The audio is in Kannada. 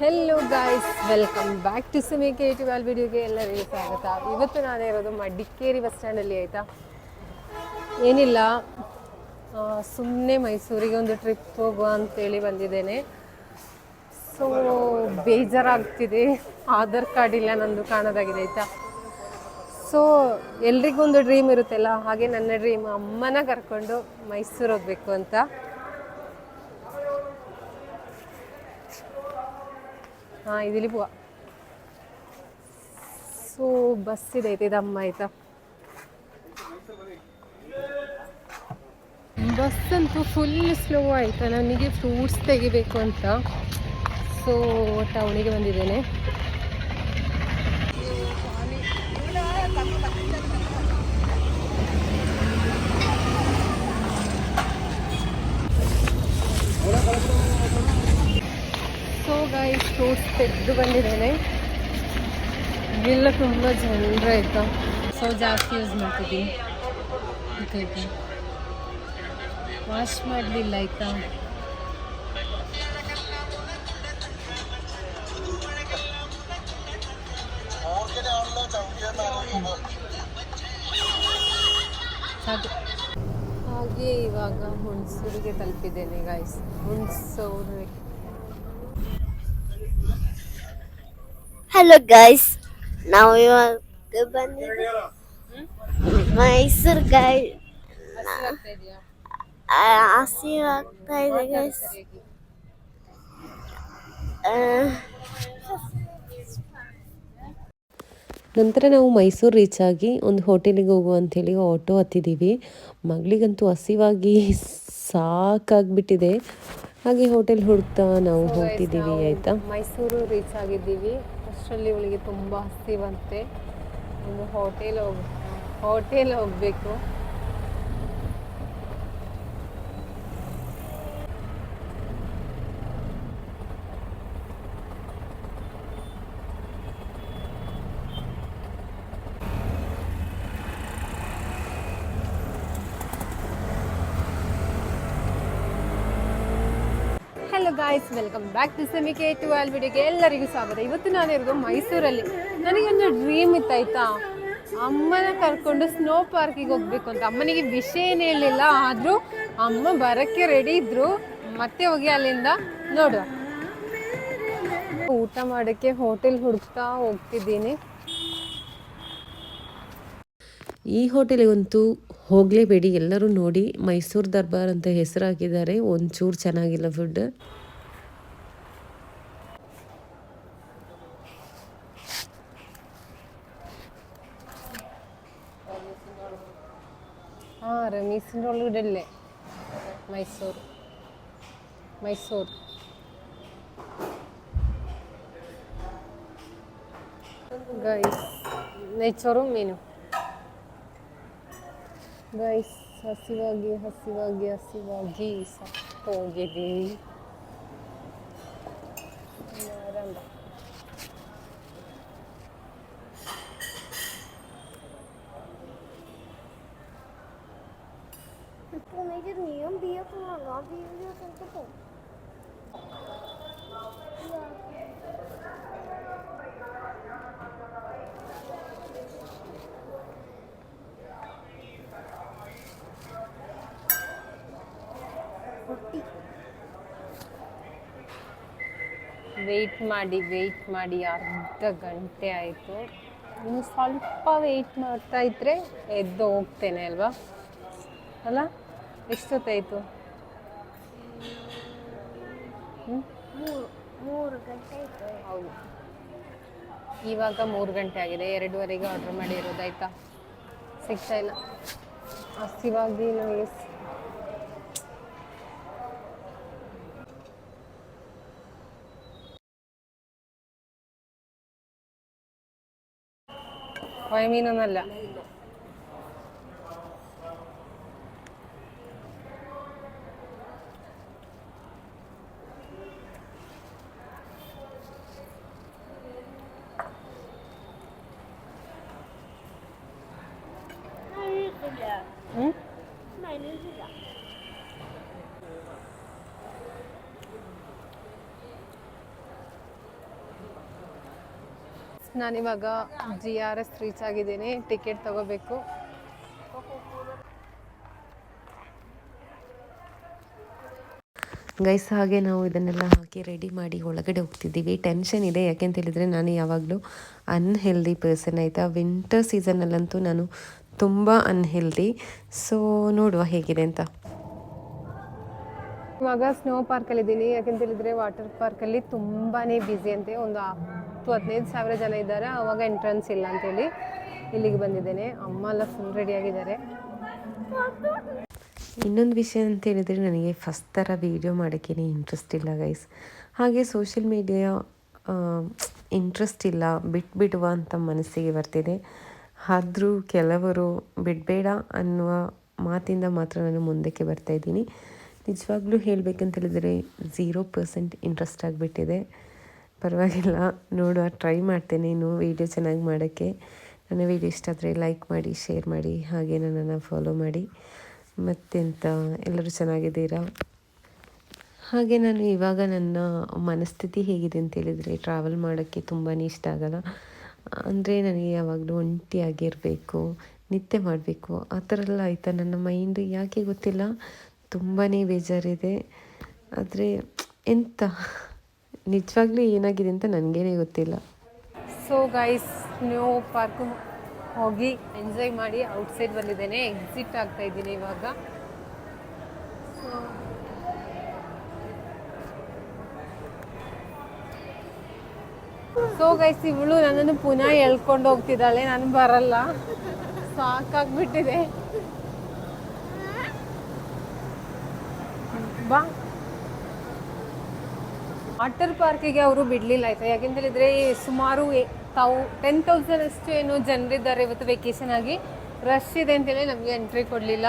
Hello guys welcome back to Simi ಟಿ ವ್ಯಾಲ್ ವಿಡಿಯೋಗೆ ಎಲ್ಲರಿಗೂ ಸ್ವಾಗತ. ಇವತ್ತು ನಾನೇ ಇರೋದು ಮಡಿಕೇರಿ ಬಸ್ ಸ್ಟ್ಯಾಂಡಲ್ಲಿ ಆಯಿತಾ? ಏನಿಲ್ಲ. ಸುಮ್ಮನೆ ಮೈಸೂರಿಗೆ ಒಂದು ಟ್ರಿಪ್ ಹೋಗುವ ಅಂತೇಳಿ ಬಂದಿದ್ದೇನೆ. ಸೊ ಬೇಜಾರಾಗ್ತಿದೆ. ಆಧಾರ್ ಕಾರ್ಡ್ ಇಲ್ಲ ನಂದು ಕಾಣೋದಾಗಿದೆ ಆಯಿತಾ? ಸೊ ಎಲ್ರಿಗೊಂದು ಡ್ರೀಮ್ ಇರುತ್ತಲ್ಲ, ಹಾಗೆ ನನ್ನ ಡ್ರೀಮ್ ಅಮ್ಮನ ಕರ್ಕೊಂಡು ಮೈಸೂರು ಹೋಗಬೇಕು ಅಂತ. ಹಾಂ ഇതിൽ പോവാ ಸೊ ಬಸ್ ಇದೆ ಇದಮ್ಮ ಆಯ್ತಾ ಬಸ್ ಅಂತೂ ಫುಲ್ ಸ್ಲೋ ಆಯ್ತಾ ನನಗೆ ಫ್ರೂಟ್ಸ್ ತೆಗಿಬೇಕು ಅಂತ ಸೊ ಟೌನಿಗೆ ಬಂದಿದ್ದೇನೆ ಸೊ ಗೈಸ್ ಫ್ರೂಟ್ಸ್ ತೆಗೆದು ಬಂದಿದ್ದೇನೆ. ಇವೆಲ್ಲ ತುಂಬ ಜನರ ಆಯಿತಾ ಸೊ ಜಾಸ್ತಿ ಯೂಸ್ ಮಾಡ್ತಿದ್ದೀನಿ ವಾಶ್ ಮಾಡಲಿಲ್ಲ ಆಯಿತಾ? ಹಾಗೆ ಇವಾಗ ಹುಣಸೂರಿಗೆ ತಲುಪಿದ್ದೇನೆ ಗಾಯ್ಸ್ ಹುಣಸೂರಿಗೆ ಹಲೋ ಗೈಸ್ ನಾವು ಇವಾಗ ಬಂದಿದ್ದೀವಿ ಮೈಸೂರು ಗಾಯ್ ಆಗ್ತಾ ಇದೆ ಗೈಸ್ ನಂತರ ನಾವು ಮೈಸೂರು ರೀಚ್ ಆಗಿ ಒಂದು ಹೋಟೆಲಿಗೆ ಹೋಗು ಅಂಥೇಳಿ ಆಟೋ ಹತ್ತಿದ್ದೀವಿ ಮಗಳಿಗಂತೂ ಹಸಿವಾಗಿ ಸಾಕಾಗ್ಬಿಟ್ಟಿದೆ. ಹಾಗೆ ಹೋಟೆಲ್ ಹುಡುಕ್ತಾ ನಾವು ಹೋಗ್ತಿದ್ದೀವಿ ಆಯಿತಾ? ಮೈಸೂರು ರೀಚ್ ಆಗಿದ್ದೀವಿ. ಅಷ್ಟರಲ್ಲಿ ಇವಳಿಗೆ ತುಂಬ ಹಸಿವಂತೆ. ಒಂದು ಹೋಟೆಲ್ ಹೋಗ್ ಹೋಟೆಲ್ ಹೋಗಬೇಕು hello guys welcome back to ಸೆಮಿಕೆ ಟು ಆಲ್ ವಿಡಿಯೋಗೆ ಎಲ್ಲರಿಗೂ ಸ್ವಾಗತ. ಇವತ್ತು ನಾನಿರೋದು ಮೈಸೂರಲ್ಲಿ. ನನಗೊಂದು ಡ್ರೀಮ್ ಇತ್ತಾಯ್ತಾ ಅಮ್ಮನ ಕರ್ಕೊಂಡು ಸ್ನೋ ಪಾರ್ಕಿಗೆ ಹೋಗ್ಬೇಕು ಅಂತ. ಅಮ್ಮನಿಗೆ ವಿಷಯ ಏನು ಹೇಳಲಿಲ್ಲ ಆದರೂ ಅಮ್ಮ ಬರೋಕ್ಕೆ ರೆಡಿ ಇದ್ದರು ಮತ್ತೆ ಹೋಗಿ ಅಲ್ಲಿಂದ ನೋಡುವ. ಊಟ ಮಾಡೋಕ್ಕೆ ಹೋಟೆಲ್ ಹುಡುಕ್ತಾ ಹೋಗ್ತಿದ್ದೀನಿ. ಈ ಹೋಟೆಲಿಗಂತೂ ಹೋಗಲೇಬೇಡಿ. ಎಲ್ಲರೂ ನೋಡಿ ಮೈಸೂರು ದರ್ಬಾರ್ ಅಂತ ಹೆಸರು ಹಾಕಿದ್ದಾರೆ ಒಂಚೂರು ಚೆನ್ನಾಗಿಲ್ಲ ಫುಡ್ ಹಾಂ ರಮೀಸಿನ ಒಳಗಡೆ ಮೈಸೂರು ಮೈಸೂರು ಗೈಸ್ ನೆಚ್ಚೋರು ಮೀನು ಗೈಸ್ ಹಸಿವಾಗಿ ಹಸಿವಾಗಿ ಹಸಿವಾಗಿ ಸತ್ತೋಗಿದ್ದೀವಿ ವೆಯ್ಟ್ ಮಾಡಿ ವೆಯ್ಟ್ ಮಾಡಿ, ಅರ್ಧ ಗಂಟೆ ಆಯಿತು. ಇನ್ನು ಸ್ವಲ್ಪ ವೆಯ್ಟ್ ಮಾಡ್ತಾ ಇದ್ದರೆ ಎದ್ದು ಹೋಗ್ತೇನೆ ಅಲ್ವಾ? ಅಲ್ಲ? ಎಷ್ಟೊತ್ತಾಯಿತು ಮೂರು ಮೂರು ಗಂಟೆ ಆಯ್ತು ಹೌದು. ಇವಾಗ ಮೂರು ಗಂಟೆ ಆಗಿದೆ. ಎರಡೂವರೆಗೆ ಆರ್ಡ್ರ್ ಮಾಡಿರೋದಾಯ್ತಾ ಸಿಗ್ತಾ ಇಲ್ಲ. ಹಸಿವಾಗಿ ನನಗೆ ಸ್- ನಾನಿವಾಗ ಜಿ ಆರ್ ಎಸ್ ರೀಚ್ ಆಗಿದ್ದೀನಿ. ಟಿಕೆಟ್ ತಗೋಬೇಕು. ಗೈಸ್ ಹಾಗೆ ನಾವು ಇದನ್ನೆಲ್ಲ ಹಾಕಿ ರೆಡಿ ಮಾಡಿ ಒಳಗಡೆ ಹೋಗ್ತಿದ್ದೀವಿ. ಟೆನ್ಷನ್ ಇದೆ. ಯಾಕೆಂತ ಹೇಳಿದರೆ ನಾನು ಯಾವಾಗಲೂ ಅನ್ಹೆಲ್ದಿ ಪರ್ಸನ್ ಆಯಿತಾ? ವಿಂಟರ್ ಸೀಸನ್ನಲ್ಲಂತೂ ನಾನು ತುಂಬ ಅನ್ಹೆಲ್ದಿ ಸೊ ನೋಡುವ ಹೇಗಿದೆ ಅಂತ. ಇವಾಗ ಸ್ನೋ ಪಾರ್ಕಲ್ಲಿ ಇದ್ದೀನಿ ಯಾಕೆಂತ ಹೇಳಿದ್ರೆ ವಾಟರ್ ಪಾರ್ಕಲ್ಲಿ ತುಂಬಾ ಬ್ಯುಸಿ ಅಂತೆ. ಒಂದು ಹತ್ತು ಹದಿನೈದು ಸಾವಿರ ಜನ ಇದ್ದಾರೆ. ಆವಾಗ ಎಂಟ್ರೆನ್ಸ್ ಇಲ್ಲ ಅಂತೇಳಿ ಇಲ್ಲಿಗೆ ಬಂದಿದ್ದೇನೆ. ಅಮ್ಮ ಎಲ್ಲ ಫುಲ್ ರೆಡಿ ಆಗಿದ್ದಾರೆ. ಇನ್ನೊಂದು ವಿಷಯ ಅಂತ ಹೇಳಿದರೆ ನನಗೆ ಫಸ್ಟ್ ಥರ ವೀಡಿಯೋ ಮಾಡೋಕ್ಕೇನೆ ಇಂಟ್ರೆಸ್ಟ್ ಇಲ್ಲ ಗೈಸ್ ಹಾಗೆ ಸೋಷಿಯಲ್ ಮೀಡಿಯಾ ಇಂಟ್ರೆಸ್ಟ್ ಇಲ್ಲ ಬಿಟ್ಬಿಡುವ ಅಂತ ಮನಸ್ಸಿಗೆ ಬರ್ತಿದೆ. ಆದರೂ ಕೆಲವರು ಬಿಡಬೇಡ ಅನ್ನುವ ಮಾತಿಂದ ಮಾತ್ರ ನಾನು ಮುಂದಕ್ಕೆ ಬರ್ತಾ ಇದ್ದೀನಿ. ನಿಜವಾಗ್ಲೂ ಹೇಳಬೇಕಂತ ಹೇಳಿದರೆ ಝೀರೋ ಪರ್ಸೆಂಟ್ ಇಂಟ್ರೆಸ್ಟ್ ಆಗಿಬಿಟ್ಟಿದೆ. ಪರವಾಗಿಲ್ಲ, ನೋಡುವ ಟ್ರೈ ಮಾಡ್ತೇನೆ ಇನ್ನು ವೀಡಿಯೋ ಚೆನ್ನಾಗಿ ಮಾಡೋಕ್ಕೆ. ನನ್ನ ವೀಡಿಯೋ ಇಷ್ಟ ಆದರೆ ಲೈಕ್ ಮಾಡಿ ಶೇರ್ ಮಾಡಿ, ಹಾಗೆ ನನ್ನನ್ನು ಫಾಲೋ ಮಾಡಿ. ಮತ್ತೆಂತ, ಎಲ್ಲರೂ ಚೆನ್ನಾಗಿದ್ದೀರಾ? ಹಾಗೆ ನಾನು ಇವಾಗ ನನ್ನ ಮನಸ್ಥಿತಿ ಹೇಗಿದೆ ಅಂತ ಹೇಳಿದರೆ ಟ್ರಾವೆಲ್ ಮಾಡೋಕ್ಕೆ ತುಂಬಾ ಇಷ್ಟ ಆಗಲ್ಲ. ಅಂದರೆ ನನಗೆ ಯಾವಾಗಲೂ ಒಂಟಿಯಾಗಿರಬೇಕು ನಿದ್ದೆ ಮಾಡಬೇಕು. ಆ ಥರ ಎಲ್ಲ ಆಯಿತಾ? ನನ್ನ ಮೈಂಡ್ ಯಾಕೆ ಗೊತ್ತಿಲ್ಲ. ತುಂಬಾ ಬೇಜಾರಿದೆ. ಆದರೆ ಎಂತ? ನಿಜವಾಗ್ಲೂ ಏನಾಗಿದೆ ಅಂತ ನನಗೇನೆ ಗೊತ್ತಿಲ್ಲ. ಸೊ ಗೈಸ್ ಸ್ನೋ ಪಾರ್ಕು ಹೋಗಿ ಎಂಜಾಯ್ ಮಾಡಿ ಔಟ್ಸೈಡ್ ಬಂದಿದ್ದೇನೆ. ಎಕ್ಸಿಟ್ ಆಗ್ತಾ ಇದ್ದೀನಿ ಇವಾಗ. ಸೊ ಗೈಸ್ ಇವಳು ನನ್ನನ್ನು ಪುನಃ ಎಳ್ಕೊಂಡು ಹೋಗ್ತಿದ್ದಾಳೆ. ನಾನು ಬರಲ್ಲ. ಸಾಕಾಗ್ಬಿಟ್ಟಿದೆ. ಬಾ. ವಾಟರ್ ಪಾರ್ಕಿಗೆ ಅವರು ಬಿಡಲಿಲ್ಲ ಆಯ್ತಾ? ಯಾಕೆಂತ ಹೇಳಿದ್ರೆ ಸುಮಾರು ತಾವು ಟೆನ್ ತೌಸಂಡ್ ಅಷ್ಟು ಏನು ಜನರಿದ್ದಾರೆ ಇವತ್ತು ವೆಕೇಶನ್ ಆಗಿ. ರಶ್ ಇದೆ ಅಂತೇಳಿ ನಮಗೆ ಎಂಟ್ರಿ ಕೊಡಲಿಲ್ಲ.